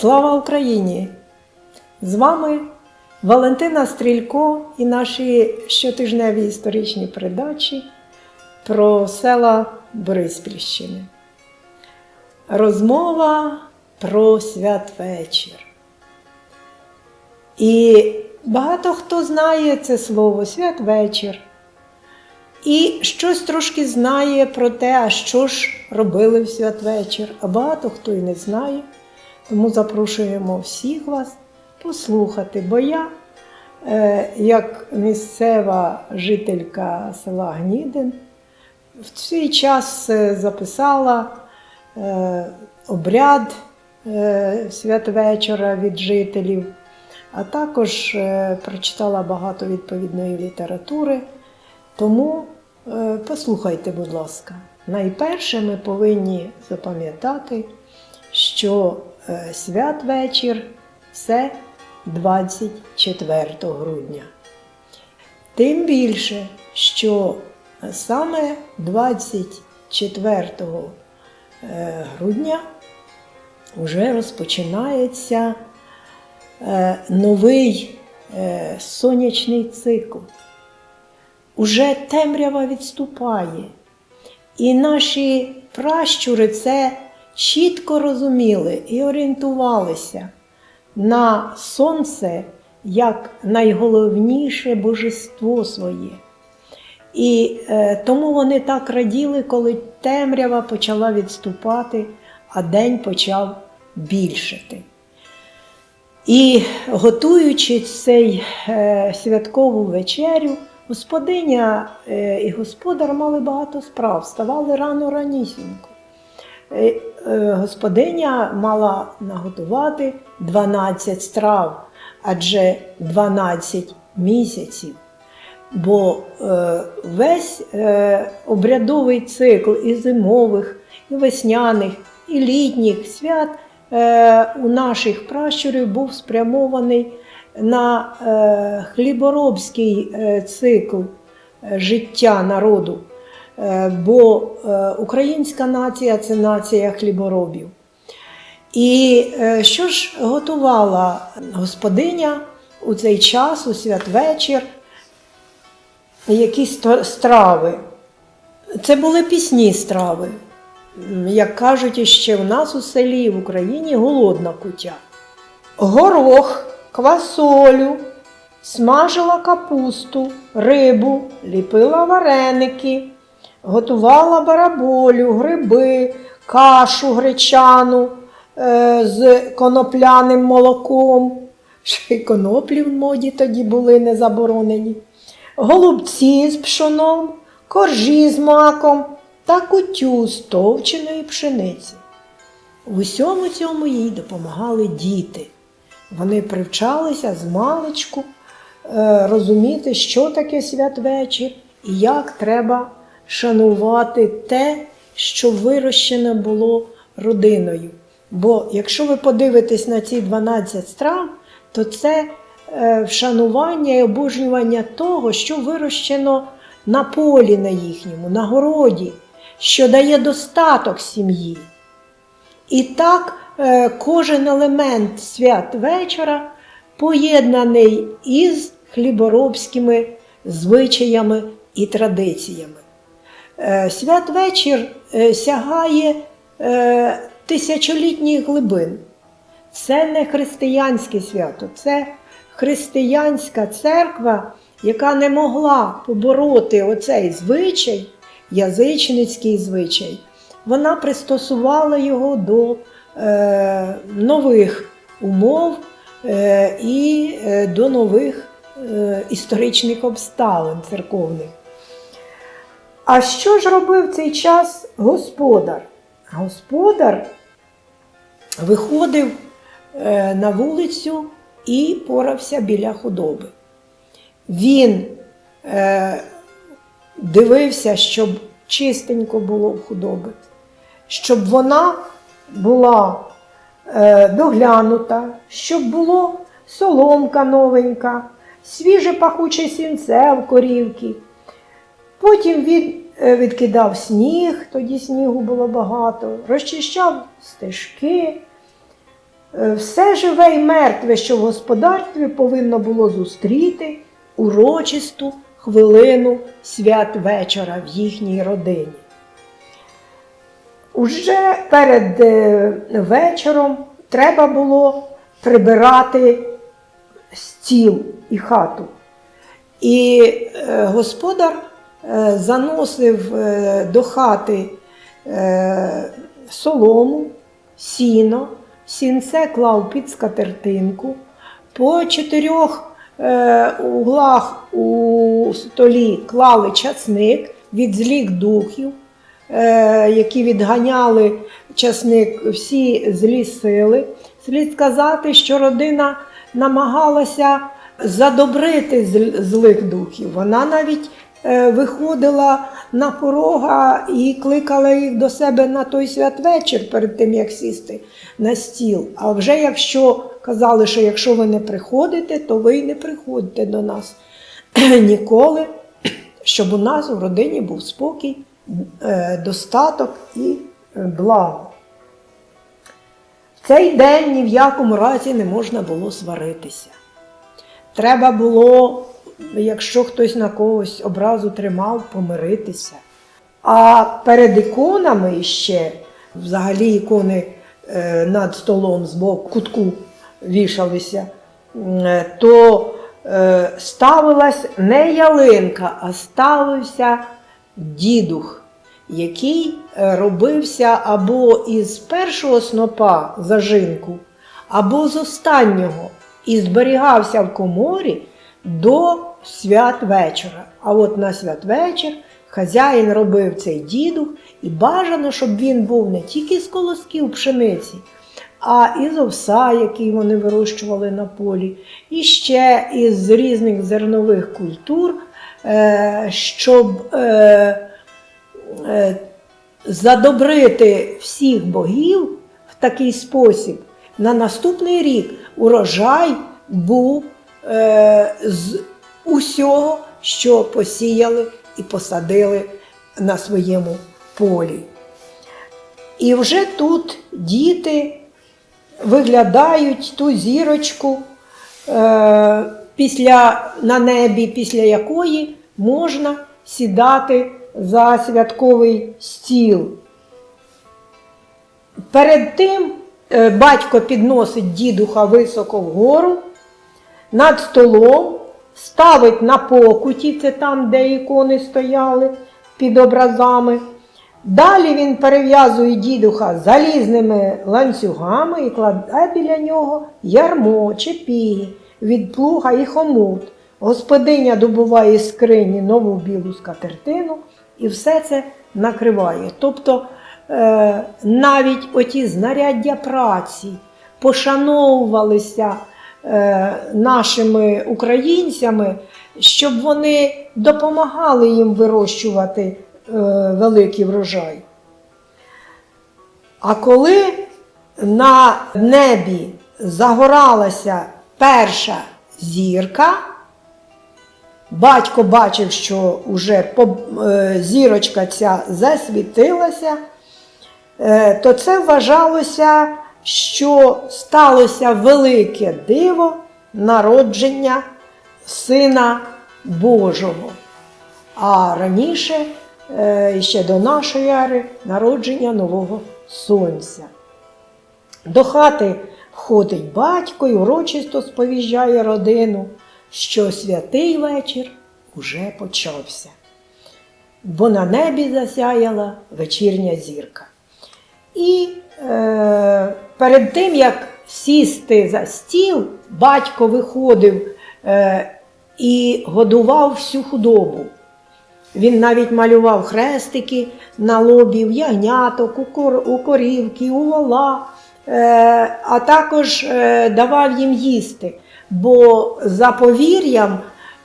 Слава Україні! З вами Валентина Стрілько і наші щотижневі історичні передачі про села Бориспільщини. Розмова про святвечір. І багато хто знає це слово святвечір. І щось трошки знає про те, а що ж робили в святвечір, а багато хто і не знає. Тому запрошуємо всіх вас послухати, бо я, е, як місцева жителька села Гнідин, в свій час е, записала е, обряд святвечора від жителів, а також прочитала багато відповідної літератури. Тому послухайте, будь ласка, найперше ми повинні запам'ятати, що святвечір це 24 грудня. Тим більше, що саме 24 е, грудня вже розпочинається е, новий е, сонячний цикл. Уже темрява відступає. І наші пращури це чітко розуміли і орієнтувалися на сонце як найголовніше божество своє. І е, тому вони так раділи, коли темрява почала відступати, а день почав більшати. І готуючи цей е, святкову вечерю, господиня е, і господар мали багато справ, ставали рано ранісінько. Е, Господиня мала наготувати 12 страв, адже 12 місяців. Бо е, весь е, обрядовий цикл і зимових, і весняних, і літніх свят е, у наших пращурів був спрямований на е, хліборобський е, цикл е, життя народу. Е, бо е, українська нація це нація хліборобів. І е, що ж готувала господиня у цей час, у святвечір, якісь страви? Це були пісні страви. Як кажуть іще в нас у селі в Україні голодна кутя. Горох, квасолю, смажила капусту, рибу, ліпила вареники, готувала бараболю, гриби, кашу гречану е, з конопляним молоком. Ще й коноплі в моді тоді були не заборонені. Голубці з пшоном, коржі з маком та кутю з товченої пшениці. В усьому цьому їй допомагали діти. Вони привчалися з маличку е, розуміти, що таке святвечір і як треба шанувати те, що вирощене було родиною. Бо якщо ви подивитесь на ці 12 страв, то це е, вшанування і обожнювання того, що вирощено на полі на їхньому, на городі, що дає достаток сім'ї. І так е, кожен елемент свят вечора поєднаний із хліборобськими звичаями і традиціями. Е, Святвечір е, сягає е, тисячолітніх глибин. Це не християнське свято, це християнська церква, яка не могла побороти оцей звичай, язичницький звичай. Вона пристосувала його до е, нових умов е, і до нових е, історичних обставин церковних. А що ж робив цей час господар? Господар виходив е, на вулицю і порався біля худоби. Він е, дивився, щоб чистенько було в худоби, щоб вона була е, доглянута, щоб було соломка новенька, свіже пахуче сінце в корівки. Потім він відкидав сніг, тоді снігу було багато, розчищав стежки, е, все живе і мертве, що в господарстві повинно було зустріти урочисту хвилину святвечора в їхній родині. Уже перед е, вечором треба було прибирати стіл і хату. І е, господар е, заносив е, до хати е, солому, сіно, сінце клав під скатертинку, по чотирьох е, углах у столі клали часник від злих духів, е, які відганяли часник всі злі сили. Слід сказати, що родина намагалася задобрити злих духів. Вона навіть е, виходила на порога і кликала їх до себе на той святвечір перед тим, як сісти на стіл. А вже якщо казали, що якщо ви не приходите, то ви й не приходьте до нас ніколи, щоб у нас у родині був спокій, е, достаток і е, благо. Цей день ні в якому разі не можна було сваритися. Треба було, якщо хтось на когось образу тримав, помиритися. А перед іконами ще, взагалі ікони е, над столом з боку кутку вішалися, е, то е, ставилась не ялинка, а ставився дідух, який робився або із першого снопа зажинку, або з останнього, і зберігався в коморі до святвечора. А от на святвечір хазяїн робив цей дідух, і бажано, щоб він був не тільки з колосків пшениці, а із овса, який вони вирощували на полі, і ще із різних зернових культур, е, щоб е, е, задобрити всіх богів в такий спосіб, на наступний рік урожай був усього, що посіяли і посадили на своєму полі. І вже тут діти виглядають ту зірочку, е, після, на небі, після якої можна сідати за святковий стіл. Перед тим е, батько підносить дідуха високо вгору, над столом, ставить на покуті, це там, де ікони стояли під образами. Далі він перев'язує дідуха залізними ланцюгами і кладе біля нього ярмо чи піги від плуга і хомут. Господиня добуває з скрині нову білу скатертину і все це накриває. Тобто е, навіть оті знаряддя праці пошановувалися нашими українцями, щоб вони допомагали їм вирощувати е, великий врожай. А коли на небі загоралася перша зірка, батько бачив, що вже е, зірочка ця засвітилася, е, то це вважалося, що сталося велике диво народження Сина Божого. А раніше, е, ще до нашої ери, народження нового сонця. До хати входить батько і урочисто сповіщає родину, що святий вечір уже почався. Бо на небі засяяла вечірня зірка. І перед тим, як сісти за стіл, батько виходив е, і годував всю худобу. Він навіть малював хрестики на лобі, в ягняток, у, кор, у корівки, у вола, е, а також е, давав їм їсти. Бо за повір'ям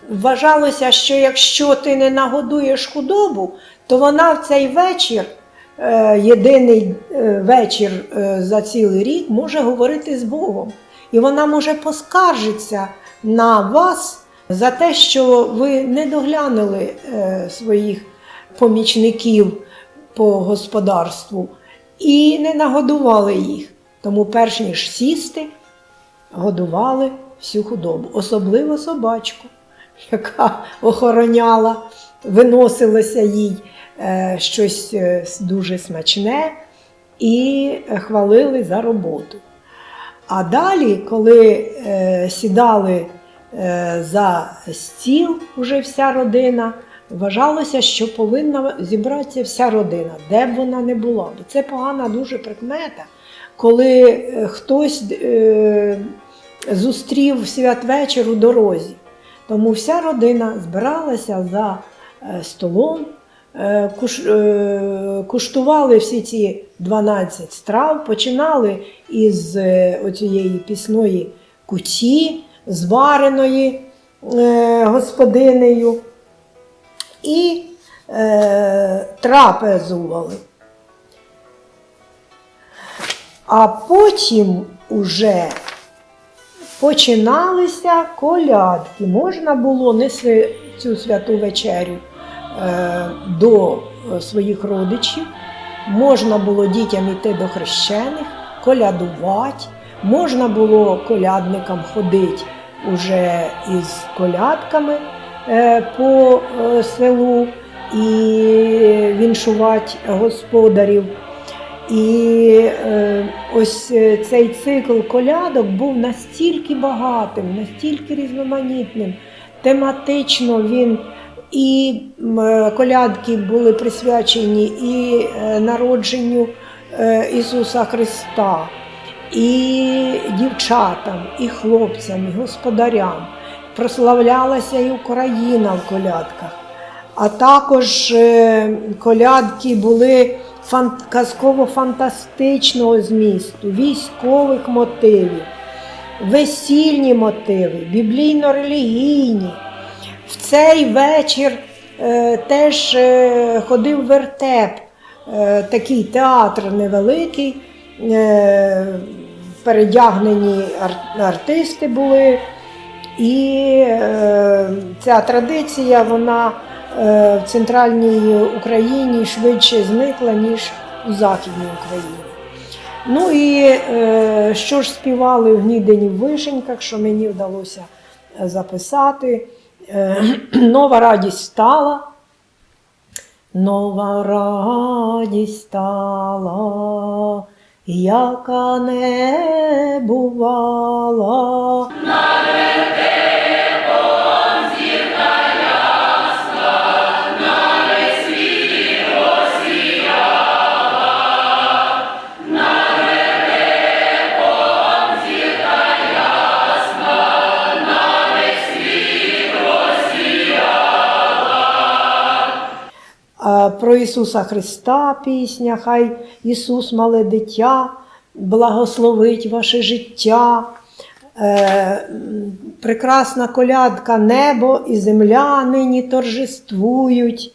вважалося, що якщо ти не нагодуєш худобу, то вона в цей вечір, е, єдиний е, вечір е, за цілий рік, може говорити з Богом. І вона може поскаржитися на вас за те, що ви не доглянули е, своїх помічників по господарству і не нагодували їх. Тому, перш ніж сісти, годували всю худобу, особливо собачку, яка охороняла, виносилося їй е, щось е, дуже смачне і е, хвалили за роботу. А далі, коли е, сідали е, за стіл уже вся родина, вважалося, що повинна зібратися вся родина, де б вона не була. Бо це погана дуже прикмета, коли е, хтось е, зустрів святвечір у дорозі. Тому вся родина збиралася за е, столом, е, е, куштували всі ці 12 страв, починали із е, оцієї пісної куті, звареної е, господинею, і е, трапезували. А потім уже починалися колядки. Можна було нести цю святу вечерю е, до е, своїх родичів, можна було дітям йти до хрещених, колядувати, можна було колядникам ходити уже із колядками е, по е, селу і віншувати господарів. І ось цей цикл колядок був настільки багатим, настільки різноманітним. Тематично він і колядки були присвячені і е, народженню е, Ісуса Христа, і дівчатам, і хлопцям, і господарям. Прославлялася і Україна в колядках. А також е, колядки були фан- казково-фантастичного змісту, військових мотивів, весільні мотиви, біблійно-релігійні. В цей вечір е, теж е, ходив вертеп, е, такий театр невеликий, е, передягнені ар- артисти були. І е, ця традиція вона е, в центральній Україні швидше зникла, ніж у Західній Україні. Ну і е, що ж співали в Гнідині в Вишеньках, що мені вдалося записати. Е, Нова радість стала. Нова радість стала, яка не бувала. Про Ісуса Христа пісня, хай Ісус, мале дитя, благословить ваше життя. Е, прекрасна колядка, небо і земля нині торжествують.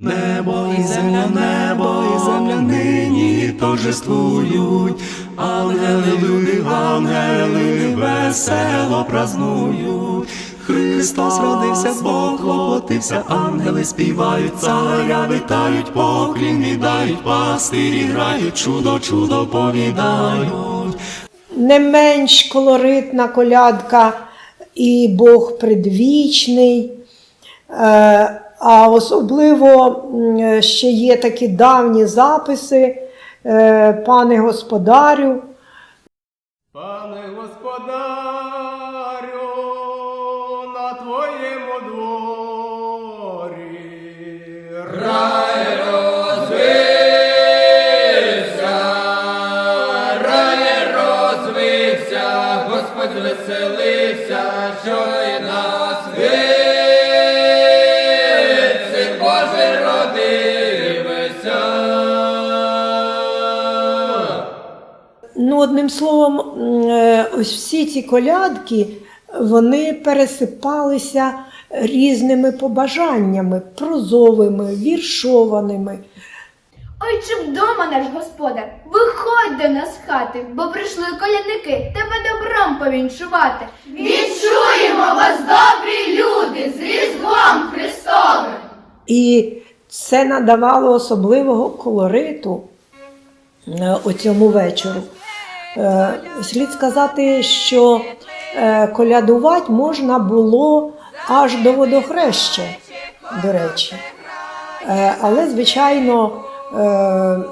Небо і земля, небо і земля нині торжествують, ангели, люди, ангели весело празнують. Христос родився, Бог воплотився, ангели співають, царя вітають, поклін віддають, пастирі грають, чудо, чудо повідають. Не менш колоритна колядка і Бог предвічний. Е, А особливо ще є такі давні записи, е, пане господарю. Пане господарю, одним словом, е, ось всі ці колядки вони пересипалися різними побажаннями, прозовими, віршованими. Ой, чи вдома наш господар, виходь до нас з хати, бо прийшли колядники тебе добром повіншувати. Відчуємо вас, добрі люди, з Різдвом Христовим! І це надавало особливого колориту е, оцьому вечору. Е, Слід сказати, що е, колядувати можна було аж до водохреща, до речі. Е, Але, звичайно,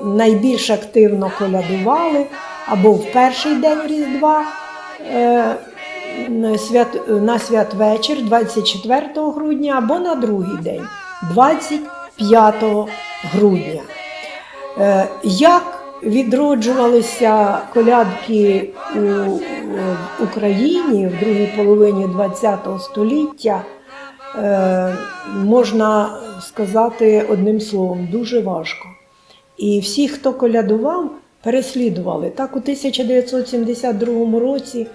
найбільш активно колядували або в перший день Різдва на святвечір, 24 грудня, або на другий день, 25 грудня. Як відроджувалися колядки у Україні в другій половині ХХ століття, е, можна сказати одним словом, дуже важко. І всі, хто колядував, переслідували. Так, у 1972 році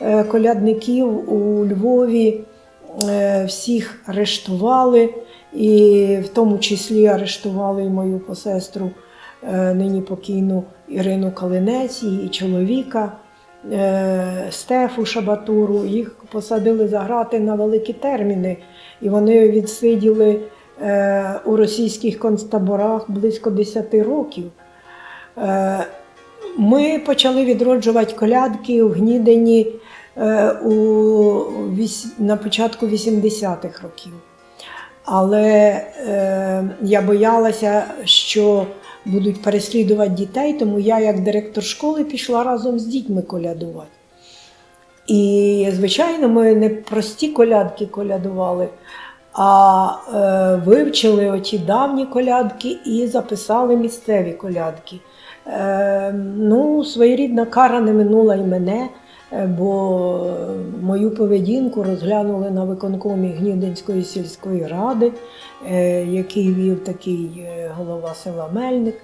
е, колядників у Львові е, всіх арештували, і в тому числі арештували і мою посестру, нині покійну Ірину Калинець, її чоловіка. е, Стефу Шабатуру, їх посадили за грати на великі терміни, і вони відсиділи е, у російських концтаборах близько 10 років. Е, Ми почали відроджувати колядки у Гнідині е, на початку 80-х років. Але е, я боялася, що будуть переслідувати дітей, тому я, як директор школи, пішла разом з дітьми колядувати. І, звичайно, ми не прості колядки колядували, а е, вивчили оті давні колядки і записали місцеві колядки. Е, ну, своєрідна кара не минула і мене, е, бо мою поведінку розглянули на виконкомі Гнідинської сільської ради, який вів такий е, голова села Мельник.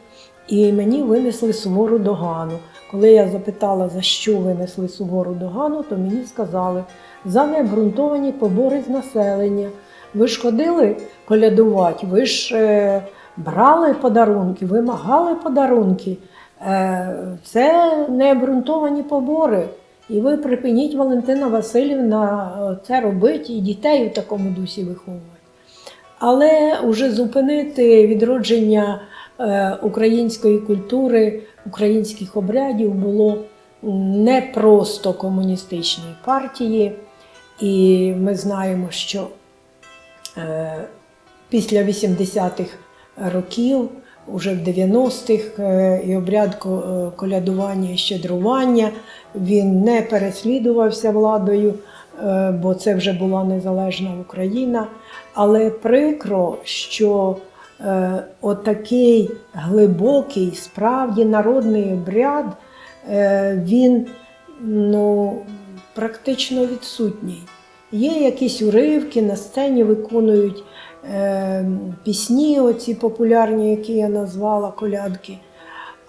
І мені винесли сувору догану. Коли я запитала, за що винесли сувору догану, то мені сказали за необґрунтовані побори з населення. Ви ж ходили колядувати, ви ж е, брали подарунки, вимагали подарунки. Е, це необґрунтовані побори. І ви припиніть Валентина Васильівна е, це робити і дітей у такому дусі виховувати. Але вже зупинити відродження е, української культури, українських обрядів було не просто комуністичній партії. І ми знаємо, що е, після 80-х років, уже в 90-х, е, і обряд колядування і щедрування він не переслідувався владою, бо це вже була незалежна Україна. Але прикро, що е, отакий глибокий, справді народний обряд, е, він ну, практично відсутній. Є якісь уривки, на сцені виконують е, пісні, оці популярні, які я назвала колядки.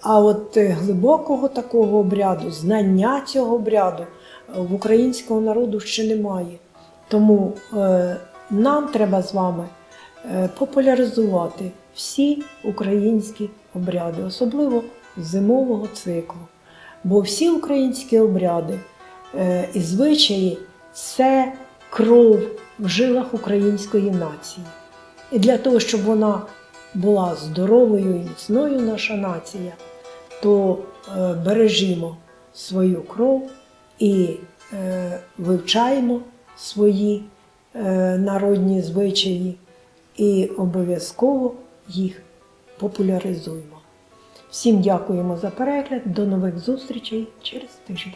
А от е, глибокого такого обряду, знання цього обряду е, в українського народу ще немає. Тому е, нам треба з вами е, популяризувати всі українські обряди, особливо зимового циклу. Бо всі українські обряди е, і звичаї це кров в жилах української нації. І для того, щоб вона була здоровою і міцною, наша нація, то бережімо свою кров і е, вивчаємо свої е, народні звичаї і обов'язково їх популяризуємо. Всім дякуємо за перегляд. До нових зустрічей через тиждень.